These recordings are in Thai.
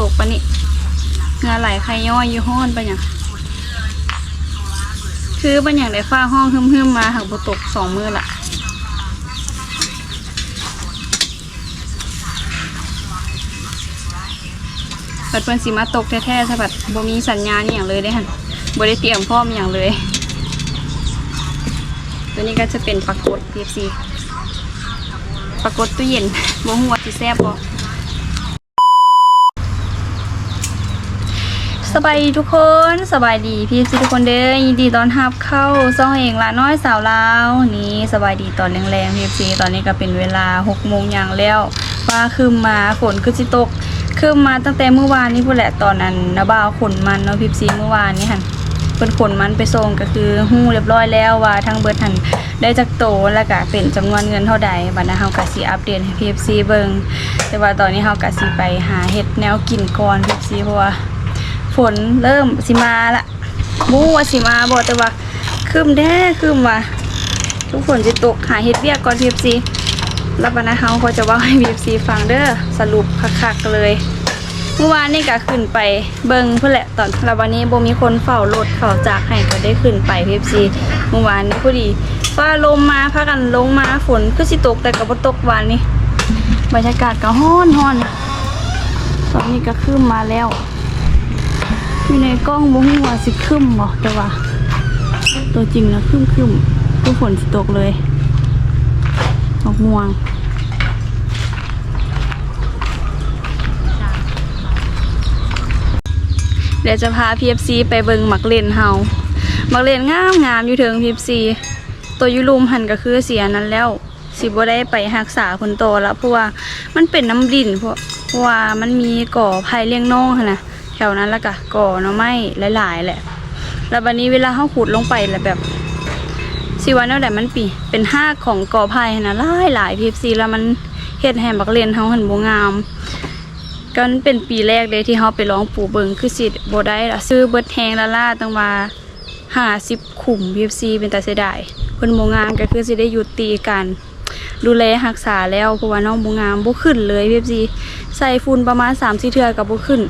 ตกปะนี่เงาไหลใครย่อยอยู่ห้อนปะเนี่ยคือปัญอย่างได้ฟ้าห้องหึมๆมาหักบตกสองมือละปัดเพิ่นสิมาตกแท้ๆถ้าบัดบ่มีสัญญาณอย่างเลยได้อหั่นบ่ได้เตรียมพร้อมอย่างเลย ตัวนี้ก็จะเป็นปลากด PFC ปลากดตู้เย็นบ่ฮู้ว่าสิแซ่บบ่ สบายดีทุกคนสบายดี PFC ทุกคนเด้อยินดีตอนรับเข้าซ่องเองละน้อยสาวลาวนี่สบายดีตอนแรงๆ PFC ตอนนี้ก็เป็นเวลา6โมงอย่างแล้วฟ้าคืมมาฝนคือสิตกคืมมาตั้งแต่เมื่อวานนี้พุ่นแหละตอนนั้นนะบ่าวขนมันเนาะ PFC เมื่อวานนี้หั่นเพิ่นขนมันไปส่งก็คือฮู้เรียบร้อยแล้วว่าทางเบิดหันได้จักโตแล้วก็เป็นจำนวนเงินเท่าใดบัดนี้เฮาก็สิอัปเดตให้ PFC เบิ่งแต่ว่าตอนนี้เฮาก็สิไปหาเฮ็ดแนวกินก่อน PFC เพราะว่า ฝนเริ่มสิมาละบู้ว่าสิมาบ่แต่ว่าคืมแด้คืมว่าทุกฝนสิตกหาเฮ็ดเวียกก่อน PFC แล้วบัดนี้เฮาก็จะว้าให้ PFC ฟังเด้อสรุปคักๆเลย เมื่อวานนี่ก็ขึ้นไปเบิงเพื่อแหละตอนแล้ววันนี้โบมีคนเฝ้ารถเฝ้าจากให้ก็ได้ขึ้นไปเพฟซีเมื่อวานนี้พอดีฟ้าลมมาพากันลงมาฝนคือสิตกแต่ก็บ่ตกวานนี้บรรยากาศก็ฮ้อนฮ้อนตอนนี้ก็ขึ้นมาแล้ว อยู่ในกล้องบ่ฮู้ว่าสิขึ้นบ่แต่ว่า ตัวจริงนะขึ้นขึ้นคือฝนสิตกเลยออกม่วงเดี๋ยวจะพา PFC ไปเบิงหมักเลนเฮาหมักเลนงามงามอยู่เทิง PFC ตัวยูรูมหันก็คือเสียนั้นแล้ว สิบ่ได้ไปรักษาคนโตแล้วเพราะว่ามันเป็นน้ำดินเพราะว่ามันมีก่อภัยเลี้ยงน้องนะ แถวนั้นล้วก็ก่อน่อไม้หลาย ๆ แหละ แล้ววันนี้เวลาเฮาขุดลงไปแล้วแบบสิวันแล้วแต่มันปี เป็นห้าของกอภัยหั้นะหลายหลาย PFC แล้วมันเฮ็ดให้หมักเลนเฮาหันบ่งามก็เป็นปีแรกเลยที่เขาไปร้องปูเบิงคือสิบ่ได้ละซื้อเบิดแฮงละล่าตั้งมาห้าสิบขุม PFC เป็นตาเสียดายเพิ่นบ่งามก็คือสิได้หยุดตีกันดูแลรักษาแล้วเพราะว่าน้องบ่งามบ่ขึ้นเลย PFC ใส่ฝุ่นประมาณ3 4เทื่อก็บ่ขึ้น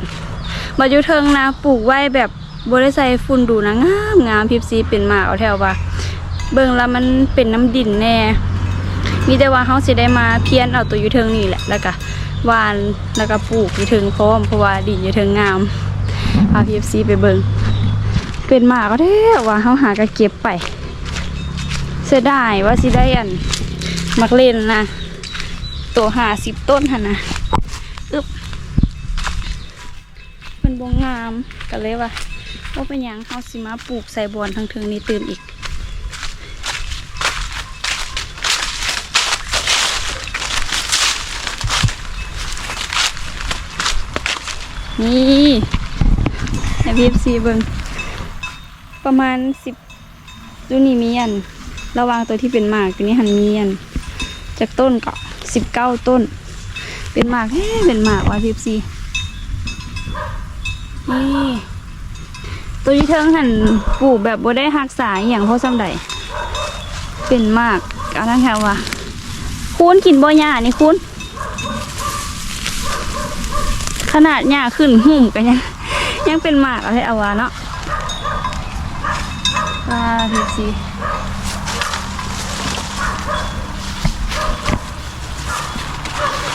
บัดอยู่เทิงนะปลูกไว้แบบบ่ได้ใส่ฝุ่นดูนะงามงาม PFC เป็นมาเอาแถวว่าเบิ่งแล้วมันเป็นน้ำดินแน่ มีแต่ว่าเขาสิได้มาเพี้ยนเอาตัวอยู่เทิงนี่แหละแล้วก็วานแล้วก็ปลูกอยู่เทิงพร้อมเพราะว่าดินอยู่เทิงงามพาพีเอฟซีไปเบิ่งเป็นหมาก็ได้ว่าเขาหากระเก็บไป เสียดายว่าสิได้อัน มักเล่นนะตัวหาสิบต้นหันนะอึบเป็น บงงามกันเลยว่าว่าเป็นยังเขาสิมาปลูกใส่บอนทั้งเทิงนี้ตื่มอีกนี่ในพีฟซีเบิงประมาณสิบดูนี่มีอัน ระวางตัวที่เป็นหมากตัวนี้หันมีอัน จากต้นก็สิบเก้าต้น เป็นหมากเฮ้เป็นหมากว่ะพีฟซี นี่ตัวนี้เทิงหันปลูกแบบบ่ได้หักษาอย่างพราะซ้ำใดเป็นมากเอาทั้งแถวว่ะคุณกินบ่หญ้านี่คุณขนาดหญ้าขึ้นหุ่มกันยังยังเป็นมากเอาให้เอาวาเนาะว้าพีซี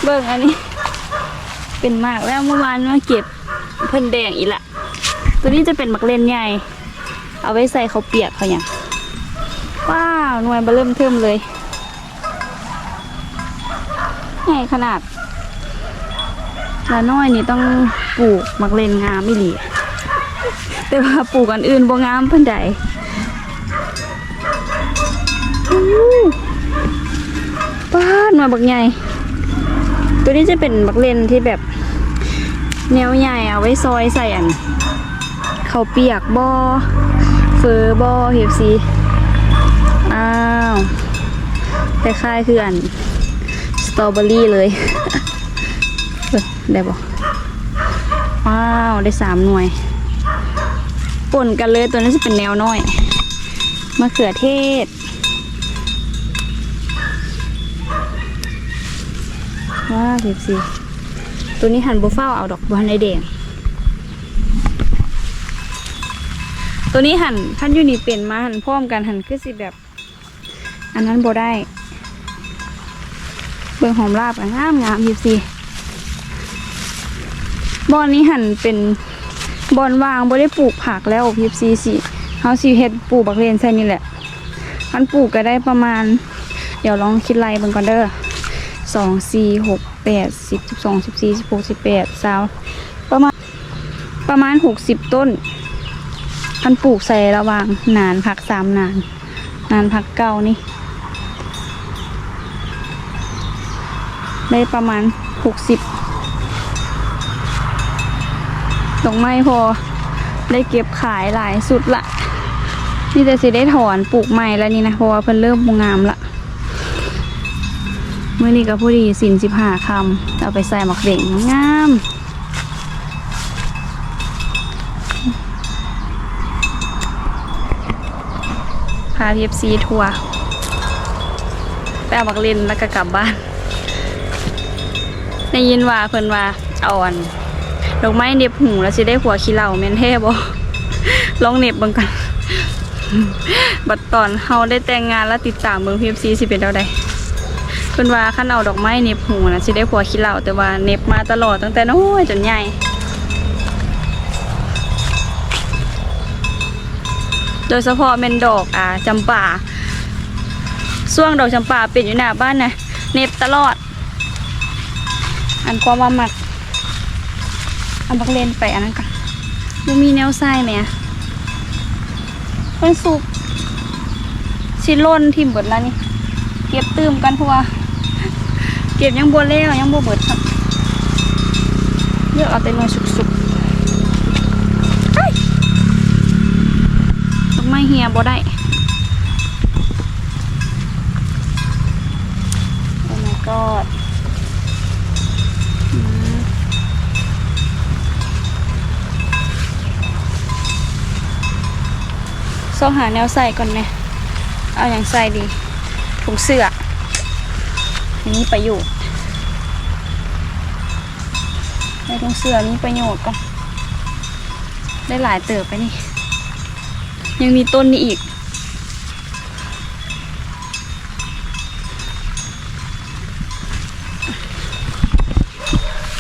เบิ่งอันนี้ เป็นมากแล้วเมื่อวานมาเก็บ เพิ่นแดงอีละตัวนี้จะเป็นมักเลนใหญ่ เอาไว้ใส่เขาเปียกเขาอย่างว้าวหน่วยเบอร์เริ่มเทิมเลยใหญ่ขนาดละน้อยนี่ต้องปลูกมักเลนงามไม่หลีแต่ว่าปลูกอันอื่นบ่งามเพิ่นใดอู้ป้านมาบักใหญ่ ตัวนี้จะเป็นบักเลนที่แบบ แนวใหญ่เอาไว้ซอยใส่อันเขาวเปียกบอเฟอบอเฮฟซีอ้าวคล้ายคืออันสตรอเบอรี่เลยได้บ่ว้าวได้สามหน่วยป่นกันเลยตัวนี้จะเป็นแนวน้อยมะเขือเทศว้าวเด็ดสิ ตัวนี้หันบเฝ้าเอาดอกบัวในแดง ตัวนี้หันขั้นยูนี่เป็นมาหันพร้อมกันหันคือสิแบบ อันนั้นบได้ เบิ่งหอมลาบอะงามงามยู่สิบอนนี้หันเป็นบอนวางบ่ได้ปลูกผักแล้วพีซีสิเฮาสิเฮ็ดปลูกบักเรียนใส่นี่แหละอันปลูกก็ได้ประมาณ เดี๋ยวลองคิดไล่เบิ่งก่อนเด้อสองสี่หก แปดสิบสิบสองสิบสี่สิบหกสิบแปดสาวประมาณประมาณหกสิบต้นพันปลูกใส่ระหว่างนานพักสามนาน นานพักเก้านี่ ได้ประมาณหกสิบดอกไม้พอได้เก็บขายหลายสุดละ นี่จะสิได้ถอนปลูกใหม่แล้วนี่นะเพราะว่าเพิ่นเริ่มงามละ มื่อนี้ก็พอดีสินสิบห้าคำเอาไปใส่หมักเด่งงามพาพีเอฟซีทัวร์ไปเอาหมักเล่นแล้วก็กลับบ้านได้ยินว่าเพิ่นว่าอาอันดอกไม้เน็บหูแล้วสิได้หัวขี้เหล่าแม่นแท้บ่ลองเน็บบิ่งกัน บัดตอนเฮาได้แต่งงานแล้วติดตามเบิ่ง PFC สิเป็นเท่าใด เพิ่นว่าคันเอาดอกไม้เน็บหูนะสิได้หัวขี้เหล่าแต่ว่าเน็บมาตลอดตั้งแต่น้อยจนใหญ่โดยเฉพาะเมนดอกอ่าจำป่าช่วงดอกจำป่าเป็นอยู่หน้าบ้านนะเน็บตลอด อันความว่ามักเอาบักเลนไปอันนั้นก่อนมันมีแนวไส้ไหมอะเป็นสุกชิล่นทิมเบิดแล้วนี่ เก็บตื้มกันเพราะว่า ก็บยังบัวเล้วยังบัวเบิดครับเลือกเอาแต่หน่วยสุกๆเฮ้อกไม้เฮียบ่ได้โอ้ my god อืมซองหาแนวใส่ก่อนเนี่ยเอาอย่างใส่ดีถุงเสื้อ อันนี้ประโยชน์ในถุงเสื้อมีประโยชน์ก่อนได้หลายเติบไปนี่ ยังมีต้นนี้อีก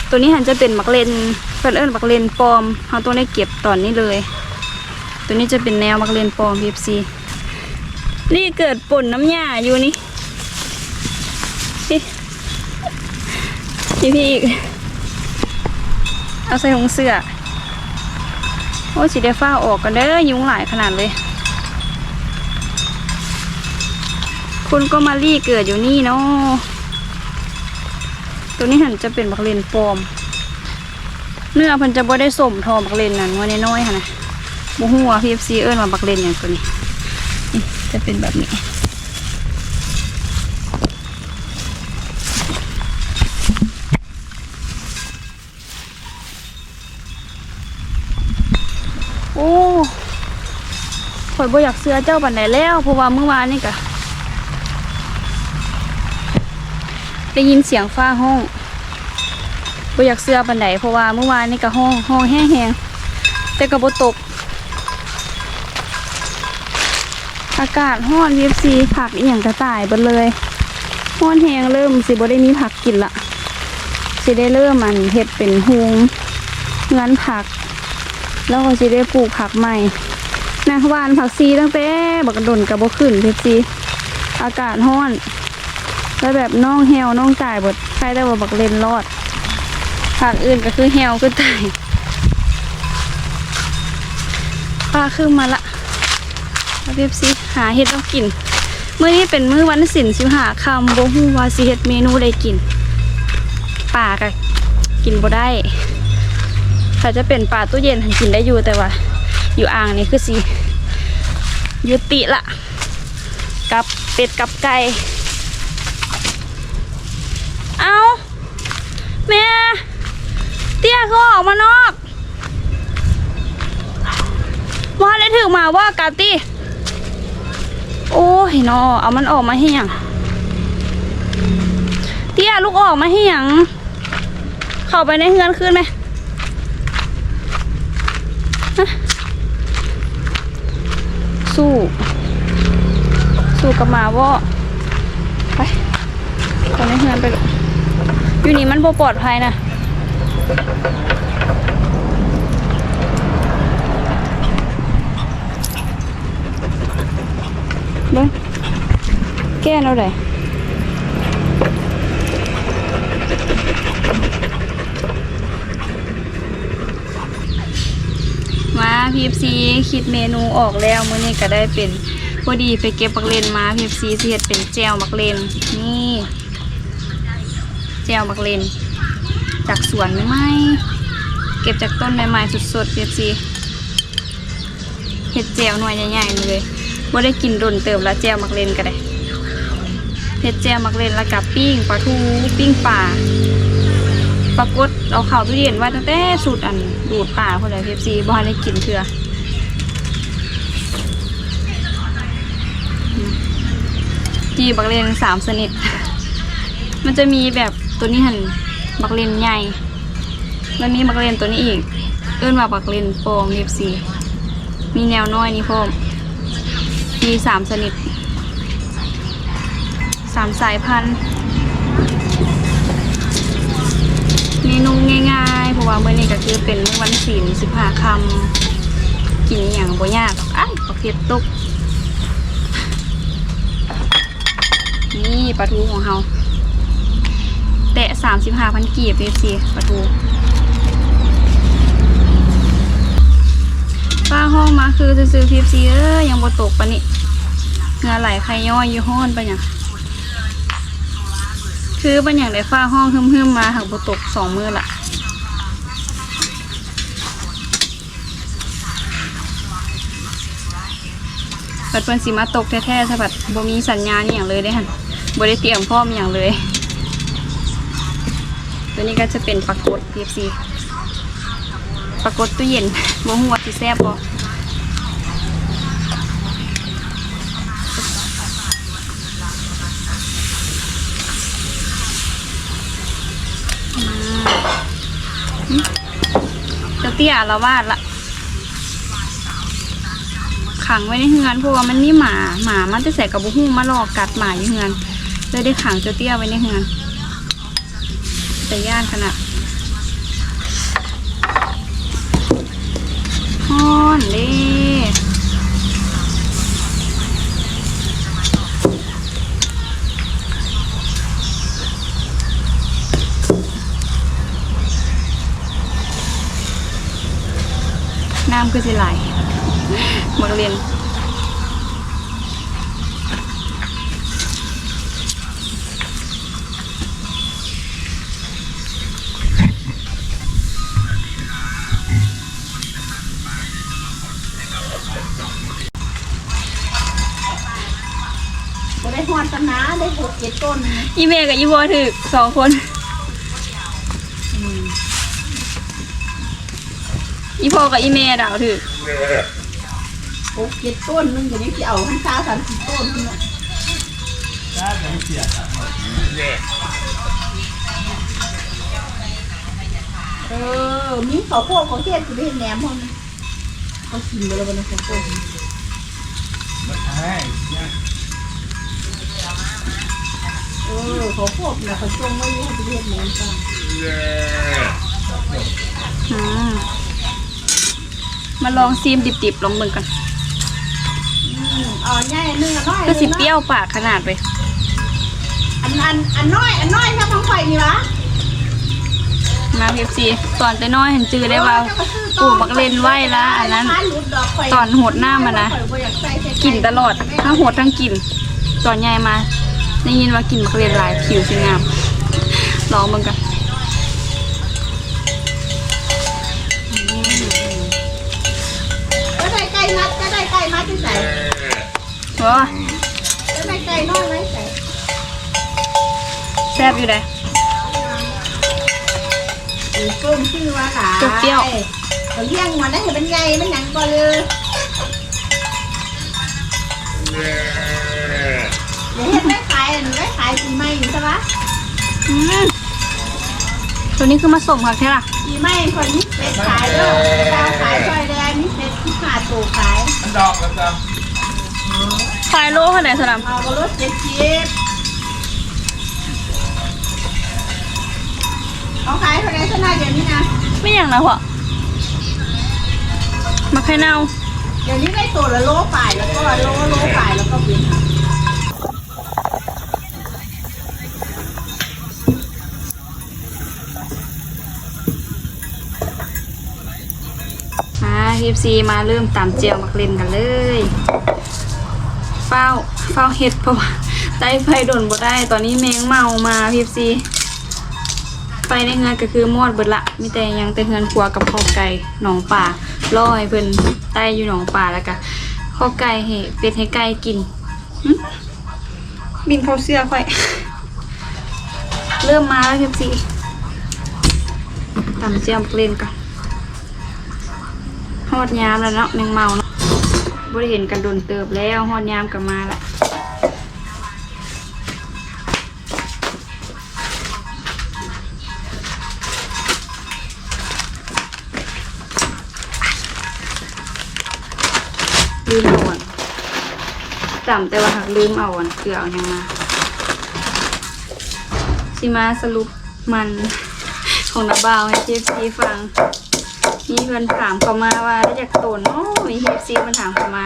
ตัวนี้หันจะเป็นมักเลนเพิ่นเอิ้นมักเลนปลอมเขาต้องได้เก็บตอนนี้เลย ตัวนี้จะเป็นแนวมักเลนปลอม PFC นี่เกิดป่นน้ำหญ้าอยู่นี่ พี่พี่อีก เอาใส่ถุงเสื้อ โอ้ยสีเดฟ้าออกกันเด้อยุงหลายขนาดเลย คุณก็มารี่เกิดอยู่นี่เนาะตัวนี้หันจะเป็นบักเลนปลอม เนื้อพันจะบ่ได้สมทอบักเลนนั่นว่าน้อยๆค่ะนะบ่ฮู้ว่า PFC เอิ้นว่าบักเลนอย่างตัวนี้ จะเป็นแบบนี้ โอ้ ข่อยบ่อยากเสื้อเจ้าปันไหนแล้วเพราะว่าเมื่อวานนี่กะได้ยินเสียงฟ้าห้องบ่อยากเสื้อปันไดเพราะว่าเมื่อวานนี่ก็ห้องห้องแห้งๆแต่ก็บ่ตก อากาศห้อน VFC ผักอีหยังกระต่ายบดเลยห้อนแห้งเริ่มสิบ่ได้มีผักกินละสิได้เริ่มมันเฮ็ดเป็นฮวงเงินผัก แล้วก็สิได้ปลูกผักใหม่ นะหวานผักซีตั้งแต่บักดนกับบ่ขึ้น VFC อากาศห้อน แล้วแบบน้องแฮวน้องตายบดใครได้ว่าบักเลนรอดภาคอื่นก็คือแฮวคือตายปลาขึ้นมาละมาเบบซิหาเห็ดต้องกินมื้อนี้เป็นมื้อวันศิลสิวหาคำบ่ฮู้ว่าสิเฮ็ดเมนูได้กินป่าก็กินบ่ได้ถ้าจะเป็นปลาตู้เย็นหันกินได้อยู่แต่ว่า อยู่อ่างนี่คือสิ ยุติละกับเป็ดกับไก่เอาแม่เตี้ยเขาออกมานอกว่าได้ถึงมาว่ากาตี้โอ้ยนอเอามันออกมาให้ยังเตี้ยลูกออกมาให้ยังเข้าไปในเฮือนขึ้นไหม สู้ สู้กับหมาว่ไปคนในเฮือนไปลูกอยู่นี่มันบ่ปลอดภัยนะเบิ้งแก้เราได้ พีฟซีคิดเมนูออกแล้วมื้อนี้ก็ได้เป็นพอดีไปเก็บมักเลนมาพีฟซีเสิเฮ็ดเป็นแจวมักเลนนี่แจวมักเลนจากสวนใหม่ๆเก็บจากต้นใหม่ๆสดๆพีฟซีเฮ็ดแจวหน่วยใหญ่ๆเลยบ่ได้กินโดนเติมและแจวมักเลนก็ได้เฮ็ดแจวมักเลนแล้วกับปิ้งปลาทูปิ้งปลาปรากฏ เอาข่าวตู้เย็นไว่าตั้งแต่สูตรอันดูดป่าคนไหนพีซีบ่ให้ได้กินเถื่ออืมจีบักเลนสามสนิท มันจะมีแบบตัวนี้หันบักเลนใหญ่แล้วมีบักเลนตัวนี้อีก เอื้อนว่าบักเลนโปมพีซีมีแนวน้อยนี่พร้อมมีสามสนิทสามสายพันธุ์ ราะว่าเมื้อนี้ก็คือเป็นมื้อวันศีลสิบห้าคำกินอย่างบ่ยากอ้ายปักเผ็ดตกนี่ปลาทูของเฮาแตะสามสิบห้าพันกีบเอฟซีปลาทูป้าห้องมาคือซื้อพีฟซีเอ้ยยังบ่ตกปะนี่เงาไหลใครย่อยอยู่ห้อนปะเนี่ยคือเป็นอย่างได้ฟ้าห้องฮึมๆมาหักบตกสองมือละ บัดเพิ่นสิมาตกแท้ๆซะบัดบ่มีสัญญาณอหย่างเลยได้หั่นบ่ได้เตรียมพร้อมอหย่างเลย ตัวนี้ก็จะเป็นปลากด PFC ปลากดตู้เย็นบ่ฮู้ว่าสิแซ่บบ่เจ้าเตี้ยละวาดละ ขังไว้ในเฮือนเพราะว่ามันมีหมาหมามันจะใส่กับบุ้งมาลอกกัดหมาอยู่เฮือนเลยได้ขังเจ้าเตี้ยไว้ในเฮือนแต่ย่านขนาดฮ้อนเด้น้ำก็จะไหล มักเรียนบ่ได้ฮอดตำนาได้หกเจ็ดต้นนะอีเมกับอีวอถือสองคนอีพอกับอีเมดาวถือ หกเจ็ดต้นนึงอย่างนี้ที่เอาทั้งซาสามสิบต้นนี่นะเออมีข้าวโพดข้าวเทศสิได้เห็นแหนมห้องนะเขากินไปแล้ววันนี้ข้าวโพดเออข้าวโพดนะเขาจงไว้ให้ไปเรียนแหนมกันอืมมาลองซีมดิบๆลองเบิ่งกัน อืมเอาใหญ่หนึ่งอันน้อยก็สิหนึ่งเปรี้ยวปากขนาดเลยอันอันอันน้อยอันน้อยถ้าของข่อยนี่วะมาเพียบซีตอนแต่น้อยเห็นจือได้ว่าปลูกมักเลนไว้ละอันนั้น ตอนโหดหน้ามันนะกินตลอดทั้งโหดทั้งกินตอนใหญ่มาได้ยินว่ากินมักเลนหลายผิวสิงามลองเบิ่งกัน โอ้ก็ได้ไก่น้อยไว้ใส่แซ่บอยู่เลยอีกกุ้งชื่อว่าหลาเปรี้ยวเขาเลี้ยงมันได้เห็นมันใหญ่มันหยังก็เลยเดี๋ยวเฮ็ดไม่ขายอันนี้ไม่ขายกินไม่อยู่ใช่ปะอืมขตัวนี้คือมาส่งค่ะแค่ล่ะปีใหม่คนนี้เป็ดขายเด้อดาวขายซอยแดงนี่เป็ดที่ขาดตัวขายมันดอกแล้วจ้ะ ขายโลเท่าไหร่สนามเอากระรถเจ็ดสิบเอาขายเท่าไหรเท่าไหรเดี๋ยวนี้นะ ไม่อย่างนะพ่อมาไข่เน่าเดี๋ยวนี้ได้ตัวละโลฝ่ายแล้วก็โลโลฝ่ายแล้วก็บินมาพีฟซีมาเริ่มตามเจียวมักเล่นกันเลย เฝ้าเฝ้าเห็ดเพราะว่าไต้ไฟโดนบ่ได้ ตอนนี้แมงเมามาพีซีไฟในเงินก็คือมอดเบิดละมีแต่ยังแต่เงินครัวกับข้าไก่หนองป่าลอให้เพิ่นไต้อยู่หนองป่าแล้วก็ข้าไก่ให้เป็ดให้ไก่กินบินเข้าเสื้อค่อย เริ่มมาแล้วพีฟซีตามเจียมักเล่นกันฮอดยามแล้วเนาะแมงเมาเนาะ บ่ได้เห็นกันโดนเติบแล้วฮอดยามกลับมาละลืมเอาอะจำแต่ว่าหักลืมเอาอะเกลือเอายังมาสิมาสรุปมันของนาบาวให้เจฟซีฟัง มีเพื่อนถามเข้ามาว่าได้จากโตนโอ้มีเฮฟซีมันถามเข้ามา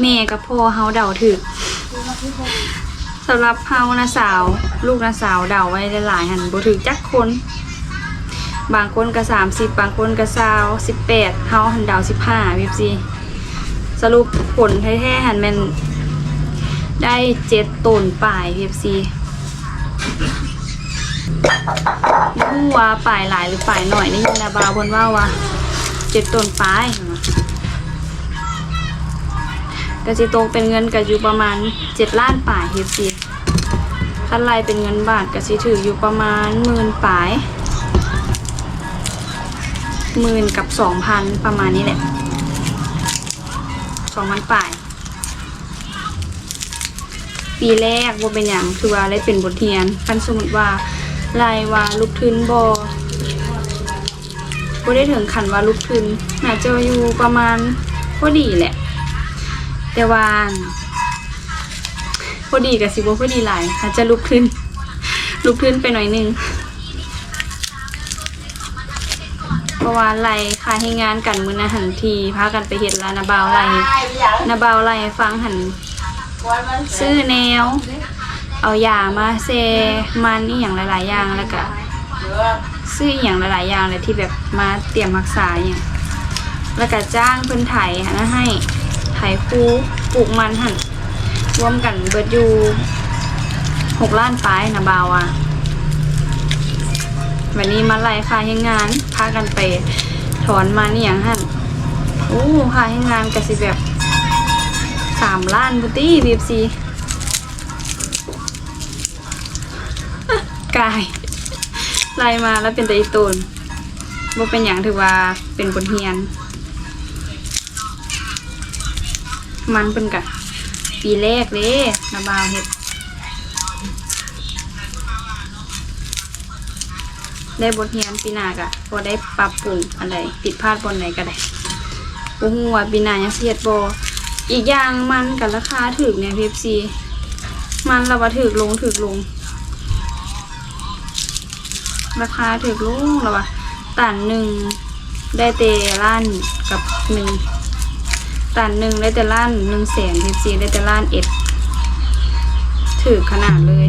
แม่กับพ่อเฮาเดาถึกสำหรับเฮานะสาว ลูกนะสาวเดาไว้หลายๆหันบ่ถึกจักคน บางคนก็สามสิบบางคนก็สาวสิบแปดเฮาหันเดาสิบห้าเวฟซีสรุปผลแท้ๆหันแมันได้เจ็ดตนป่ายเวฟซี ผู้ว่าป่ายหลายหรือป่ายหน่อยนี่ยินนาบาวบนว่าว่าเจ็ดต้นปลายกสิโตกเป็นเงินก็อยู่ประมาณเจ็ดล้านป่ายเฮฟซีคันไลเป็นเงินบาทก็สิถืออยู่ประมาณหมื่นป่ายหมื่นกับสองพันประมาณนี้แหละสองพันป่าย ปีแรกว่าเป็นอย่างคือว่าได้เป็นบทเรียนคันสมมติว่าลายว่าลูกทุนบอบ่ได้ถึงขันว่าลูกทุนน่าจะอยู่ประมาณพอดีแหละ แต่ว่าพอดีกับสิบพอดีหลายอาจจะลุกขึ้น ลุกขึ้นไปหน่อยนึงเพราะว่าไล่ค่าให้งานกันมือนะหันทีพากันไปเห็นลานาบาวไล่นาบาวไล่ฟังหัน ซื้อแนว เอายามาเซมันนี่อย่างหลาย ๆ อย่างแล้วก็ซื้ออย่างหลาย ๆ อย่างเลยที่แบบมาเตรียมรักษาอย่างแล้วก็จ้างเพิ่นไถหันให้ไถคูปลูกมันหันรวมกันเบิดอยู่หกล้านปลายนะบาวอะวันนี้มาไล่ค่าให้งานพากันไปถอนมันนี่อย่างหันโอ้ค่าให้งานก็สิแบบ สามล้านบุตี้บีบซีกายไล่มาแล้วเป็นแต่อีตูนบ่เป็นอย่างถือว่าเป็นบทเรียน มันเป็นกะปีแรกเลยนาบาวเฮ็ดได้บทเรียนปีหน้ากะพอได้ปรับปรุงอะไรผิดพลาดบนไหนก็ได้บ่ฮู้ว่าปีหน้ายังสิเฮ็ดบอ อีกอย่างมันกับราคาถึกเนี่ยพีซีมันเราว่าถึกลงถึกลง ราคาถึกลงเราว่าตันหนึ่งได้เตล้านกับหนึ่งตันหนึ่งได้แต่ล้านหนึ่งแสนพีซีได้แต่ล้านเอ็ดถึกขนาดเลย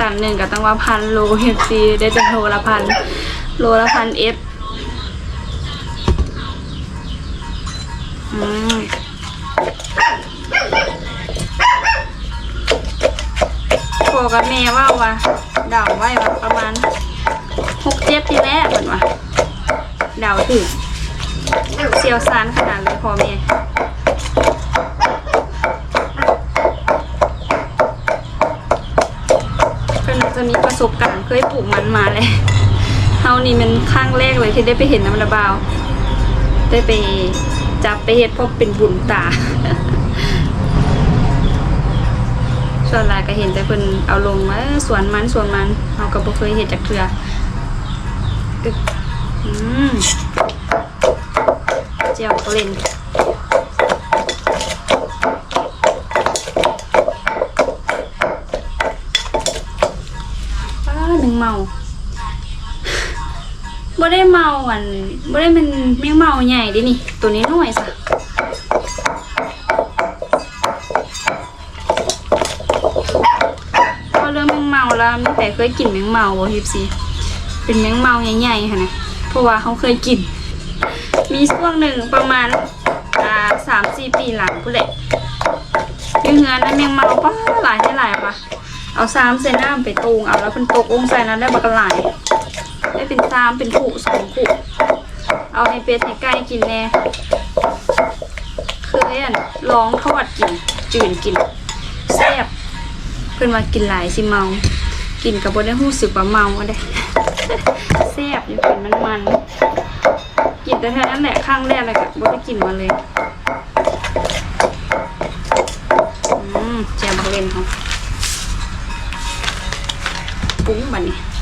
ตันหนึ่งก็ต้องว่าพันโลพีซีได้แต่โลละพันโลละพันเอ็ด อืม พ่อกับแม่ว่าว่าเดาไว้ว่าประมาณหกเจ็ดทีแรกเหมือนว่าเดาถึงเซียวซานขนาดเลยพ่อแม่เพิ่นจะมีประสบการณ์เคยปลูกมันมาเลยเฮานี่มันข้างแรกเลยที่ได้ไปเห็นน้ำระบาว ได้ไป จับไปเฮ็ดเพราะเป็นบุญตา ส่วนหลายก็เห็นแต่เพิ่นเอาลงมาสวนมันสวนมันเราก็บ่เคยเห็ดจากเทืออืมเจียวเล่นหนึ่งเมา บ่ได้เมาอันบ่ได้มันแมงเมาใหญ่ดินี่ ตัวนี้น้อยซะพอเริ่มแมงเมาแล้วมีแต่เคยกินแมงเมาบ่ฮิปซีเป็นแมงเมาใหญ่ๆค่ะนะเพราะว่าเขาเคยกิน มีช่วงหนึ่งประมาณสามสี่ปีหลังผู้นแหละยังเฮือนนั้นแมงเมาป้าหลายให้หลายปะเอาซ้ำเซน้ำไปตูงเอาแล้วเป็นตกองใส่นั้นได้บักหลาย เป็นซ้ำเป็นขู่สองขู่เอาให้เป็ดให้ไก่กินแน่เคยอะลองทอดกิน จืนกินแซ่บเพิ่อนว่ากินหลายสิเมา กินกับบ่ได้รู้สึกว่าเมาอะเด้แซ่บอยู่กินมันมันๆกินแต่เท่นั้นแหละครั้งแรกเลยก็บ่ได้กินมาเลยอืมแจมบักเล่นเขาปุ้งบัดนี้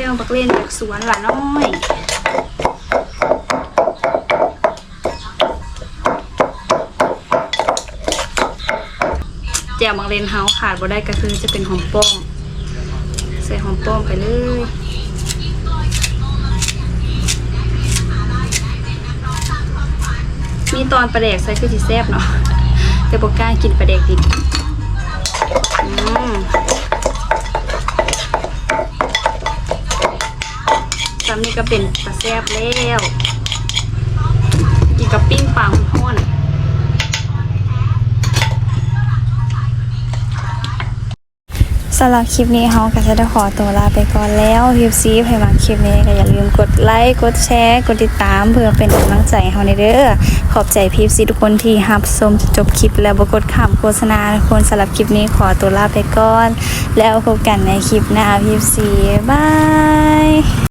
แจมบักเล่นจากสวนหลานน้อยแจ่วมักเลนเฮาขาดบ่ได้ก็คือจะเป็นหอมป้อมใส่หอมป้อมไปเลยมีตอนปลาแดกใส่คือสิแซ่บเนาะแต่บ่กล้ากินปลาแดกดิบอืม ตอนนี้ก็เป็นปลาแซบแล้วกินกับปิ้งปลาห้อนสำหรับคลิปนี้เฮาก็จะได้ขอตัวลาไปก่อนแล้วคลิปซีใครมาคลิปนี้ก็อย่าลืมกดไลค์ กดแชร์ กดติดตามเพื่อเป็นกำลังใจให้เฮาในเด้อ ขอบใจพีฟซีทุกคนที่รับชมจบคลิปแล้วบกดข้ามโฆษณาทุกคนสำหรับคลิปนี้ขอตัวลาไปก่อน แล้วพบกันในคลิปหน้าพีฟซีบาย